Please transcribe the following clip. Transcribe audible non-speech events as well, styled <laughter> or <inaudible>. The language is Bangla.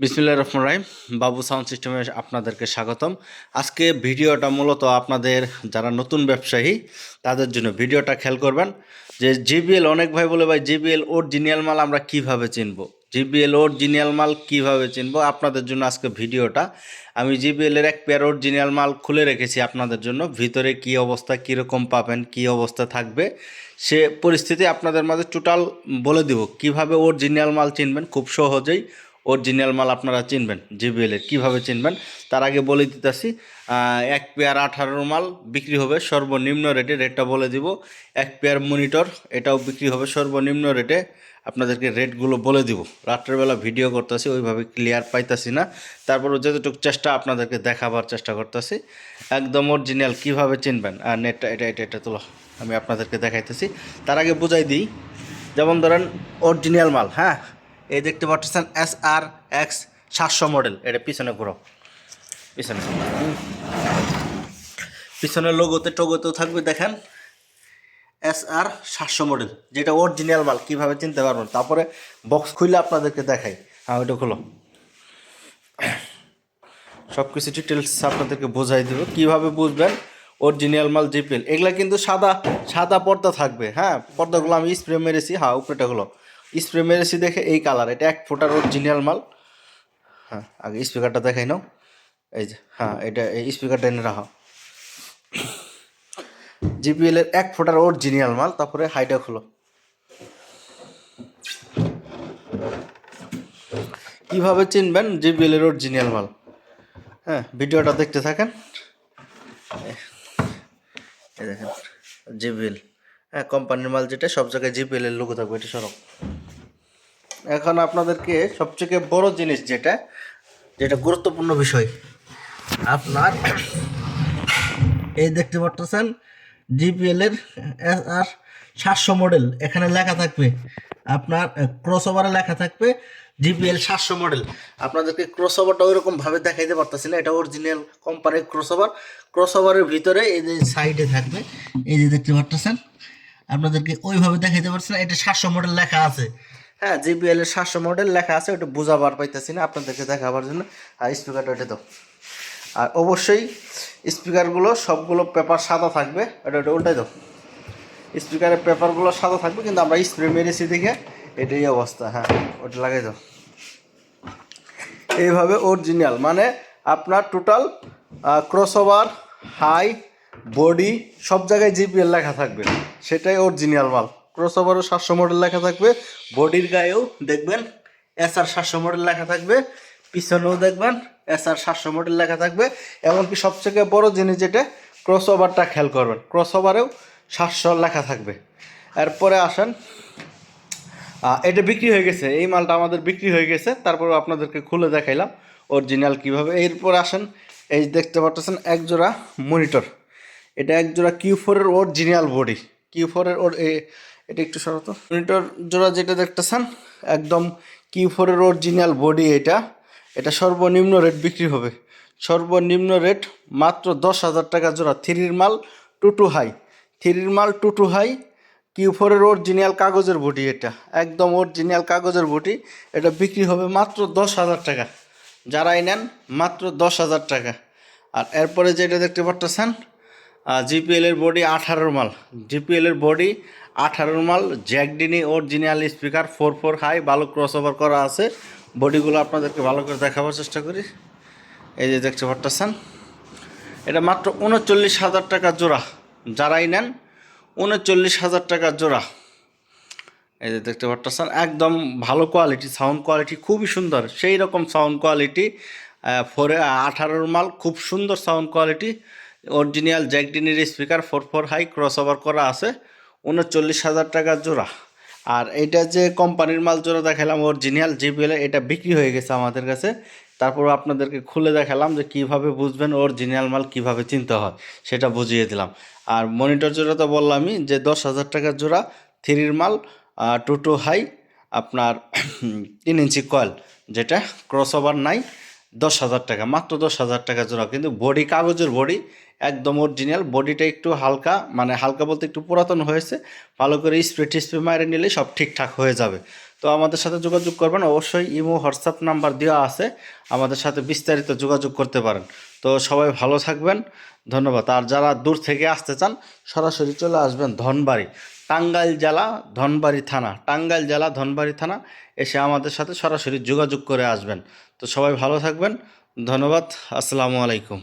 বিসমুল্লাহ রহমান রাহিম, বাবু সাউন্ড সিস্টেমে আপনাদেরকে স্বাগতম। আজকে ভিডিওটা মূলত আপনাদের যারা নতুন ব্যবসায়ী, তাদের জন্য ভিডিওটা খেয়াল করবেন যে জিবিএল, অনেক ভাই বলে, ভাই, জিবিএল অরিজিনাল মাল আমরা কীভাবে চিনব? জিবিএল অরিজিনাল মাল কীভাবে চিনব? আপনাদের জন্য আজকে ভিডিওটা। আমি জিবিএল এর এক পেয়ার অরিজিনাল মাল খুলে রেখেছি আপনাদের জন্য। ভিতরে কি অবস্থা, কীরকম পাবেন, কি অবস্থা থাকবে, সে পরিস্থিতি আপনাদের মাঝে টোটাল বলে দিব। কীভাবে অরিজিনাল মাল চিনবেন? খুব সহজেই অরিজিনাল মাল আপনারা চিনবেন জিবিএল এর। কীভাবে চিনবেন? তার আগে বলে দিতেছি এক পেয়ার আঠারোর মাল বিক্রি হবে সর্বনিম্ন রেটে রেটটা বলে দিব। এক পেয়ার মনিটর এটাও বিক্রি হবে সর্বনিম্ন রেটে আপনাদেরকে রেটগুলো বলে দিব। রাত্রেবেলা ভিডিও করতেছি, ওইভাবে ক্লিয়ার পাইতাছি না। তারপরে যতটুকু চেষ্টা আপনাদেরকে দেখাবার চেষ্টা করতেছি, একদম অরিজিনাল কীভাবে চিনবেন? আর নেটটা এটা এটা এটা তোলো, আমি আপনাদেরকে দেখাইতেছি। তার আগে বুঝাই দিই, যেমন ধরেন অরিজিনাল মাল হ্যাঁ? এই দেখতে পাচ্ছেন এস আর এক্স সাতশো মডেল এটা পিছনে ঘুরো পিছনে। পিছনের লোগোতে টোগোতেও থাকবে, দেখেন। এস আর সাতশো মডেল যেটা অরিজিনাল মাল, কীভাবে চিনতে পারবেন? তারপরে বক্স খুলে আপনাদেরকে দেখাই। হ্যাঁ ওইটা খুলো। সব কিছু ডিটেলস আপনাদেরকে বোঝাই দেবো। কীভাবে বুঝবেন? অরিজিনাল মাল জিপিএল এগুলা কিন্তু সাদা সাদা পর্দা থাকবে। হ্যাঁ পর্দাগুলো আমি স্প্রে মেরেছি। হ্যাঁ উপরেটাগুলো স্প্রে মেরেছি দেখে এই কালার, এটা এক ফোটার অরিজিনাল মাল। হ্যাঁ আগে স্পিকারটা দেখাই নাও। এই যে হ্যাঁ এটা এই স্পিকারটা এনে রাখো। জিপিএল এর এক ফোটার অরিজিনাল মাল, তারপরে হাইটা খুলো। কীভাবে চিনবেন জিপিএল এর অরিজিনাল মাল? হ্যাঁ ভিডিওটা দেখতে থাকেন। এই দেখেন জিপিএল হ্যাঁ কোম্পানির মাল যেটা, সব জায়গায় জিপিএল এর লোগো থাকবে, এটা সরব এখন আপনাদেরকে সবথেকে বড় জিনিস যেটা যেটা গুরুত্বপূর্ণ বিষয়, আপনার এই দেখতে পাচ্ছেন জিপিএল এর আর সাতশো মডেল এখানে লেখা থাকবে, আপনার ক্রস ওভারে লেখা থাকবে জিপিএল সাতশো মডেল আপনাদেরকে ক্রস ওভারটা ওইরকম ভাবে দেখাইতে পারতেছি না, এটা অরিজিনাল কোম্পানির ক্রস ওভার ক্রস ওভারের ভিতরে এই যে সাইডে থাকবে, এই যে দেখতে পাচ্ছেন আপনাদেরকে ওইভাবে দেখাইতে পারছি না, এটা সাতশো মডেল লেখা আছে। হ্যাঁ জিবিএল এর সাতশো মডেল লেখা আছে, ওটা বোঝাবার পাইতেছি না, আপনাদেরকে দেখাবার জন্য। আর স্পিকারটা ওটা তো আর অবশ্যই স্পিকারগুলো সবগুলো পেপার সাদা থাকবে এটা ওটা উল্টাই দাও। স্পিকারের পেপারগুলো সাদা থাকবে, কিন্তু আমরা স্প্রে মেরেছি দেখে, এটাই অবস্থা হ্যাঁ ওটা লাগাই দাও। এইভাবে অরিজিনাল মানে আপনার টোটাল ক্রসওভার হাই বডি সব জায়গায় জিপিএল লেখা থাকবে। সেটাই অরিজিনাল মাল। ক্রসওভারও সাতশো মডেল লেখা থাকবে। বডির গায়েও দেখবেন এস আর সাতশো মডেল লেখা থাকবে। পিছনেও দেখবেন এস আর সাতশো মডেল লেখা থাকবে। এমনকি সবথেকে বড় জিনিস যেটা ক্রসওভারটা খেয়াল করবেন। ক্রসওভারেও সাতশো লেখা থাকবে। এরপরে আসেন এটা বিক্রি হয়ে গেছে। এই মালটা আমাদের বিক্রি হয়ে গেছে। তারপর আপনাদেরকে খুলে দেখাইলাম অরিজিনাল কীভাবে। এরপর আসেন, এই দেখতে পাচ্ছেন একজোড়া মনিটর এটা এক জোড়া কিউ ফোরের অরিজিনাল বডি কিউ ফোরের ওর এটা একটু সরত মনিটর জোড়া যেটা দেখতেছেন, একদম কিউ ফোরের অরিজিনাল বডি এটা। এটা সর্বনিম্ন রেট বিক্রি হবে। সর্বনিম্ন রেট মাত্র দশ হাজার টাকা জোড়া। থ্রির মাল টু টু হাই থ্রির মাল টু টু হাই কিউ ফোরের অরিজিনাল কাগজের বটি এটা। একদম অরিজিনাল কাগজের বটি এটা বিক্রি হবে মাত্র দশ হাজার টাকা। যারাই নেন, মাত্র দশ হাজার টাকা। আর এরপরে যেটা দেখতে পারতেছেন জিপিএল এর বডি আঠারোর মাল। জিপিএল এর বডি আঠারোর মাল জ্যাকডিনি original speaker four four high ভালো ক্রস ওভার করা আছে। বডিগুলো আপনাদেরকে ভালো করে দেখাবার চেষ্টা করি। এই যে দেখতে পারতেছেন। এটা মাত্র উনচল্লিশ হাজার টাকা জোড়া। যারাই নেন, উনচল্লিশ হাজার টাকা জোড়া। এই যে দেখতে পাচ্ছেন একদম ভালো কোয়ালিটি সাউন্ড কোয়ালিটি খুবই সুন্দর। সেই রকম সাউন্ড কোয়ালিটি ফোরে আঠারোর মাল, খুব সুন্দর sound quality original জ্যাকডিনের speaker four four high cross over করা আছে, উনচল্লিশ হাজার টাকা জোড়া। আর এটা যে কোম্পানির মাল জোড়া দেখালাম, অরিজিনাল জিপিএল এটা বিক্রি হয়ে গেছে আমাদের কাছে। তারপর আপনাদেরকে খুলে দেখালাম যে কীভাবে বুঝবেন অরিজিনাল মাল কীভাবে চিনতে হয়, সেটা বুঝিয়ে দিলাম। আর মনিটর জোড়া তো বললামই যে দশ হাজার টাকার জোড়া, থ্রির মাল টু টু হাই, আপনার <clears throat> তিন ইঞ্চি কয়েল, যেটা ক্রস ওভার নাই, দশ হাজার টাকা, মাত্র দশ হাজার টাকা জোড়া। কিন্তু বডি, কাগজের বডি একদম অরিজিনাল বডিটা একটু হালকা মানে হালকা বলতে একটু পুরাতন হয়েছে, ভালো করে স্প্রে টিস্প্রে মারে নিলে সব ঠিকঠাক হয়ে যাবে। তো আমাদের সাথে যোগাযোগ করবেন, অবশ্যই ইমো, হোয়াটসঅ্যাপ নাম্বার দেওয়া আছে, আমাদের সাথে বিস্তারিত যোগাযোগ করতে পারেন। তো সবাই ভালো থাকবেন, ধন্যবাদ। আর যারা দূর থেকে আসতে চান, সরাসরি চলে আসবেন ধনবাড়ি, টাঙ্গাইল জেলা, ধনবাড়ি থানা, টাঙ্গাইল জেলা, ধনবাড়ি থানা, এসে আমাদের সাথে সরাসরি যোগাযোগ করে আসবেন। তো সবাই ভালো থাকবেন, ধন্যবাদ, আসসালামু আলাইকুম।